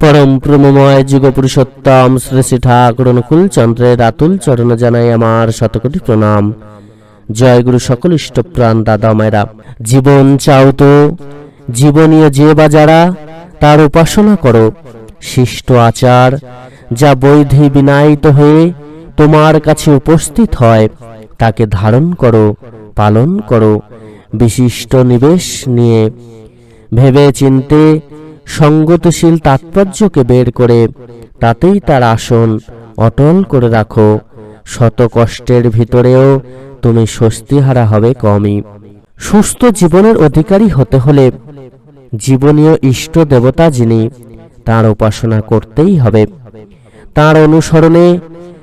পরম প্রমময় যুগ পুরুষোত্তম শ্রী শ্রী ঠাকুর অনুকূল চন্দ্রের আতুল চরণ জানাই আমার শতকোটি প্রণাম। জয় গুরু সকল ইষ্টপ্রাণ দাদা মায়েরা। জীবন চাও তো, জীবনীয় যে বা যারা, তার উপাসনা করো। শিষ্ট আচার, যা বৈধি বিনায়িত হয়ে তোমার কাছে উপস্থিত হয়, তাকে ধারণ করো, পালন করো। বিশিষ্ট নিবেশ নিয়ে ভেবে চিনতে সঙ্গতশীল তাৎপর্যকে বের করে, তাতেই তার আসন অটল করে রাখো। শত কষ্টের ভিতরেও তুমি স্বস্তিহারা হবে কমই। সুস্থ জীবনের অধিকারী হতে হলে জীবনীয় ইষ্ট দেবতা যিনি তার উপাসনা করতেই হবে। তার অনুসরণে,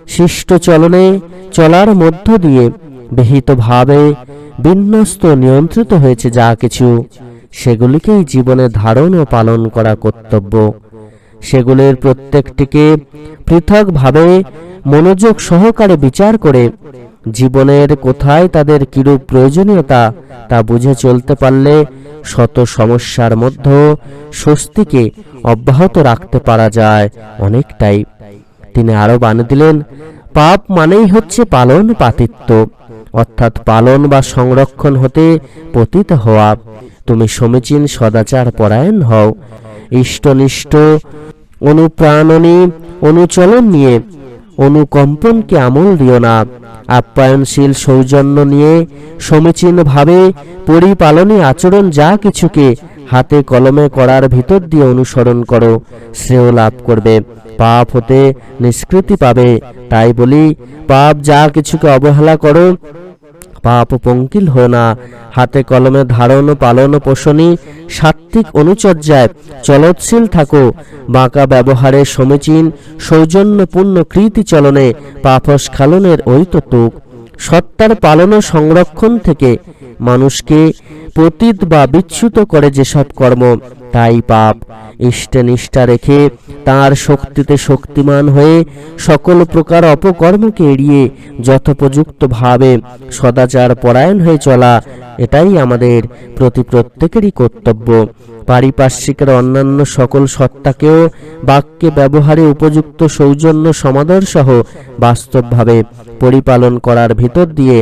শিষ্ট চলনে, চলার মধ্য দিয়ে, বিহিতভাবে বিন্যস্ত নিয়ন্ত্রিত হয়েছে যা কিছু। সেগুলিকেই জীবনে ধারণ ও পালন করা কর্তব্য। সেগুলির প্রত্যেকটিকে পৃথকভাবে মনোযোগ সহকারে বিচার করে জীবনের কোথায় তাদের কিরূপ প্রয়োজনীয়তা তা বুঝে চলতে পারলে শত সমস্যার মধ্যে স্বস্তিকে অব্যাহত রাখতে পারা যায় অনেকটাই। তিনি আরও বানিয়ে দিলেন, পাপ মানেই হচ্ছে পালন পাতিত্ব, অর্থাৎ পালন বা সংরক্ষণ হতে পতিত হওয়া। তুমি সমীচীন সদাচার পরায়ণ হও। ইষ্টনিষ্ঠ অনুপ্রাণনী, অনুচলন নিয়ে, অনুকম্পনকে আমল দিও না। আপ্যায়নশীল সৌজন্য নিয়ে, সমীচীনভাবে পরিপালনী আচরণ যা কিছুকে হাতে কলমে করার ভিতর দিয়ে অনুসরণ করো, শ্রেয় লাভ করবে। পাপ হতে নিষ্কৃতি পাবে, তাই বলি, পাপ যা কিছুকে অবহেলা করো পাপ পঙ্কিল হো না। হাতে কলমে ধারণ, পালন পোষণী সাত্ত্বিক অনুচর্যায় চলৎশীল থাকো। বাঁকা ব্যবহারে সমীচীন, সৌজন্যপূর্ণ কৃতি চলনে পাপস্খালনের ঐততুক। সত্তার পালন ও সংরক্ষণ থেকে মানুষকে পতিত বা বিচ্যুত করে যেসব কর্ম তাই পাপ। ইষ্টে নিষ্ঠা রেখে তার শক্তিতে শক্তিমান হয়ে সকল প্রকার অপকর্মকে এড়িয়ে যথোপযুক্তভাবে সদাচার পরায়ণ হয়ে চলা, এটাই আমাদের প্রতি প্রত্যেকেরই কর্তব্য। পারিপার্শ্বিকের অন্যান্য সকল সত্তাকেও বাক্যে ব্যবহারে উপযুক্ত সৌজন্য সমাদর সহ বাস্তবভাবে পরিপালন করার ভিতর দিয়ে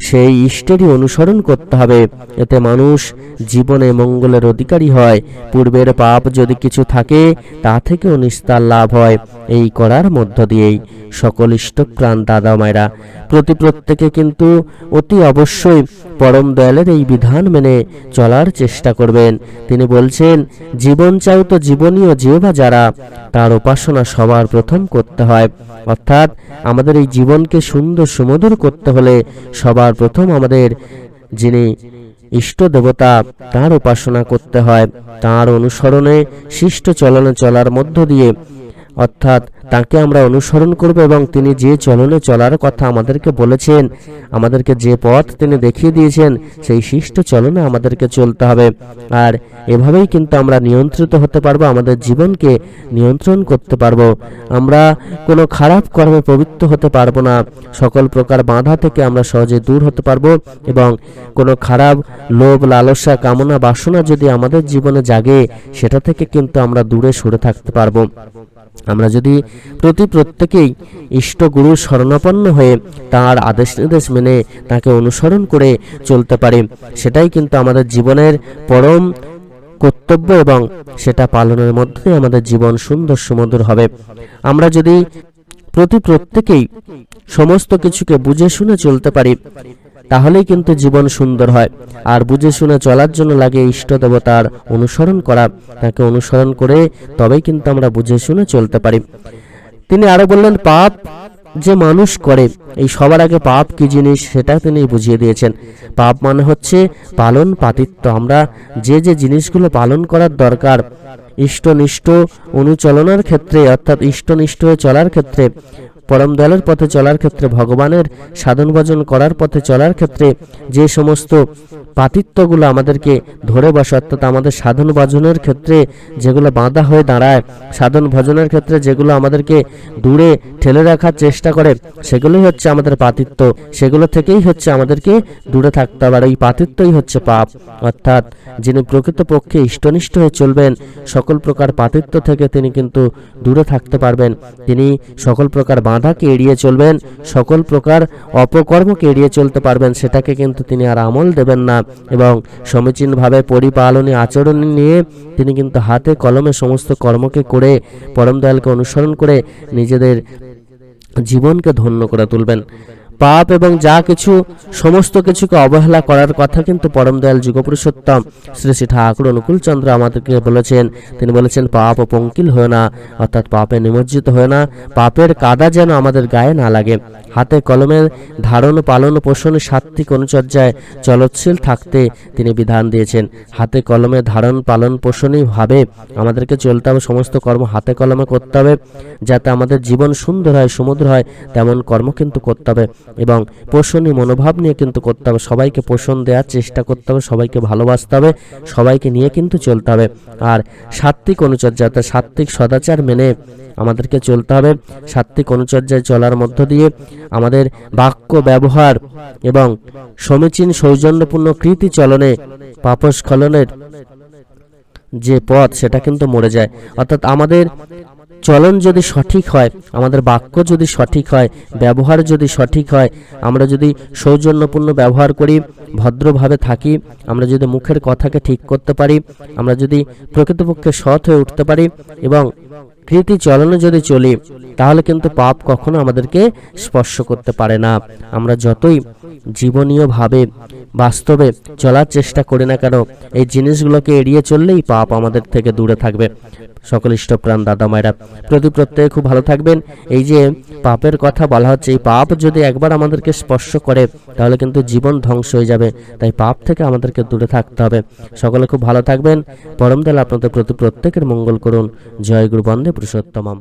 সেই ইষ্টেরই অনুসরণ করতে হবে। এতে মানুষ জীবনে মঙ্গলের অধিকারী হয়। পূর্বের পাপ যদি কিছু থাকে, তা থেকেও নিস্তার লাভ হয়। এই করার মধ্য দিয়েই সকল ইষ্টপ্রাণ দাদা মায়েরা প্রতি প্রত্যেকে কিন্তু অতি অবশ্যই পরম দয়ালের এই বিধান মেনে চলার চেষ্টা করবেন। তিনি বলছেন, জীবন চাও তো জীবনীয় বা যারা, তার উপাসনা সবার প্রথম করতে হয়। অর্থাৎ, আমাদের এই জীবনকে সুন্দর সুমধুর করতে হলে সবার প্রথম আমাদের যিনি ইষ্ট দেবতা, তার উপাসনা করতে হয়। তার অনুসরণে শিষ্ট চলনে চলার মধ্য দিয়ে, অর্থাৎ তাকে আমরা অনুসরণ করব এবং তিনি যে চলনে চলার কথা আমাদেরকে বলেছেন, আমাদেরকে যে পথ তিনি দেখিয়ে দিয়েছেন, সেই শিষ্ট চলনে আমাদেরকে চলতে হবে। আর এভাবেই কিন্তু আমরা নিয়ন্ত্রিত হতে পারব, আমাদের জীবনকে নিয়ন্ত্রণ করতে পারব। আমরা কোনো খারাপ কর্মে প্রবৃত্ত হতে পারব না। সকল প্রকার বাধা থেকে আমরা সহজে দূর হতে পারব এবং কোনো খারাপ লোভ, লালসা, কামনা, বাসনা যদি আমাদের জীবনে জাগে, সেটা থেকে কিন্তু আমরা দূরে সরে থাকতে পারব। আমরা যদি প্রতি প্রত্যেকেই ইষ্ট গুরু শরণাপন্ন হয়ে তার আদেশ নির্দেশ মেনে তাকে অনুসরণ করে চলতে পারি, সেটাই কিন্তু আমাদের জীবনের পরম কর্তব্য এবং সেটা পালনের মধ্যে আমাদের জীবন সুন্দর সুমধুর হবে। আমরা যদি প্রতি প্রত্যেকেই সমস্ত কিছুকে বুঝে শুনে চলতে পারি, তাহলেই কিন্তু জীবন সুন্দর হয়। আর বুঝে শুনে চলার জন্য লাগে ইষ্ট দেবতার অনুসরণ করা। তাকে অনুসরণ করে তবেই কিন্তু আমরা বুঝে শুনে চলতে পারি। তিনি আরও বললেন, পাপ যে মানুষ করে, এই সবার আগে পাপ কি জিনিস সেটা তিনি বুঝিয়ে দিয়েছেন। পাপ মানে হচ্ছে পালন পাতিত্ব। আমরা যে যে জিনিসগুলো পালন করার দরকার, ইষ্টনিষ্ঠ অনুচলনার ক্ষেত্রে অর্থাৎ ইষ্টনিষ্ঠ হয়ে চলার ক্ষেত্রে পরম দয়ালের পথে চলার ক্ষেত্রে ভগবানের সাধন ভজন করার পথে চলার ক্ষেত্রে যে সমস্ত পাতিত্বগুলো আমাদেরকে ধরে বসে, অর্থাৎ আমাদের সাধন ভজনের ক্ষেত্রে যেগুলো বাঁধা হয়ে দাঁড়ায়, সাধন ভজনের ক্ষেত্রে যেগুলো আমাদেরকে দূরে ঠেলে রাখার চেষ্টা করে, সেগুলোই হচ্ছে আমাদের পাতিত্ব। সেগুলো থেকেই হচ্ছে আমাদেরকে দূরে থাকতে হবে। আর এই পাতিত্বই হচ্ছে পাপ। অর্থাৎ যিনি প্রকৃতপক্ষে ইষ্টনিষ্ঠ হয়ে চলবেন, সকল প্রকার পাতিত্ব থেকে তিনি কিন্তু দূরে থাকতে পারবেন। তিনি সকল প্রকার বাধাকে এড়িয়ে চলবেন। সকল প্রকার অপকর্মকে এড়িয়ে চলতে পারবেন, সেটাকে কিন্তু তিনি আর আমল দেবেন না। এবং সমীচীনভাবে পরিপালনী আচরণ নিয়ে তিনি কিন্তু হাতে কলমে সমস্ত কর্মকে করে, পরম দয়ালকে অনুসরণ করে নিজেদের জীবনকে ধন্য করে তুলবেন। পাপ এবং যা কিছু, সমস্ত কিছুকে অবহেলা করার কথা কিন্তু পরম দয়াল যুগপুরুষোত্তম শ্রী শ্রী ঠাকুর অনুকূল চন্দ্র আমাদেরকে বলেছেন। তিনি বলেছেন, পাপ পঙ্কিল হয় না, অর্থাৎ পাপে নিমজ্জিত হয় না। পাপের কাদা যেন আমাদের গায়ে না লাগে। হাতে কলমের ধারণ, পালন, পোষণ সাত্বিক অনুচর্যায় চলৎশীল থাকতে তিনি বিধান দিয়েছেন। হাতে কলমে ধারণ, পালন, পোষণই ভাবে। আমাদেরকে চলতে হবে, সমস্ত কর্ম হাতে কলমে করতে হবে। যাতে আমাদের জীবন সুন্দর হয় সমুদ্র হয়, তেমন কর্ম কিন্তু করতে হবে। এবং পোষণী মনোভাব নিয়ে কিন্তু করতে হবে। সবাইকে পোষণ দেওয়ার চেষ্টা করতে হবে, সবাইকে ভালোবাসতে হবে, সবাইকে নিয়ে কিন্তু চলতে হবে। আর সাত্বিক অনুচর্যা অর্থাৎ সাত্বিক সদাচার মেনে আমাদেরকে চলতে হবে। সাত্বিক অনুচর্যায় চলার মধ্য দিয়ে আমাদের বাক্য ব্যবহার এবং সমীচীন সৌজন্যপূর্ণ কৃতি চলনে, পাপস্খলনের যে পথ, সেটা কিন্তু মরে যায়। অর্থাৎ আমাদের চলন যদি সঠিক হয়, আমাদের বাক্য যদি সঠিক হয়, ব্যবহার যদি সঠিক হয়, আমরা যদি সৌজন্যপূর্ণ ব্যবহার করি, ভদ্রভাবে থাকি, আমরা যদি মুখের কথাকে ঠিক করতে পারি, আমরা যদি প্রকৃতপক্ষে সৎ হয়ে উঠতে পারি এবং কৃতি চলনে যদি চলি, তাহলে কিন্তু পাপ কখনো আমাদেরকে স্পর্শ করতে পারে না। আমরা যতই জীবনীয়ভাবে, বাস্তবে চলার চেষ্টা করি না কেন, এই জিনিসগুলোকে এড়িয়ে চললেই পাপ আমাদের থেকে দূরে থাকবে। সকল ইষ্টপ্রাণ দাদা মায়েরা, প্রতি প্রত্যেকে খুব ভালো থাকবেন। এই যে পাপের কথা বলা হচ্ছে, এই পাপ যদি একবার আমাদেরকে স্পর্শ করে, তাহলে কিন্তু জীবন ধ্বংস হয়ে যাবে। তাই পাপ থেকে আমাদেরকে দূরে থাকতে হবে। সকলে খুব ভালো থাকবেন। পরমদাল আপনাদের প্রতি প্রত্যেকের মঙ্গল করুন। জয় গুরু বন্দে పురుషోత్తమం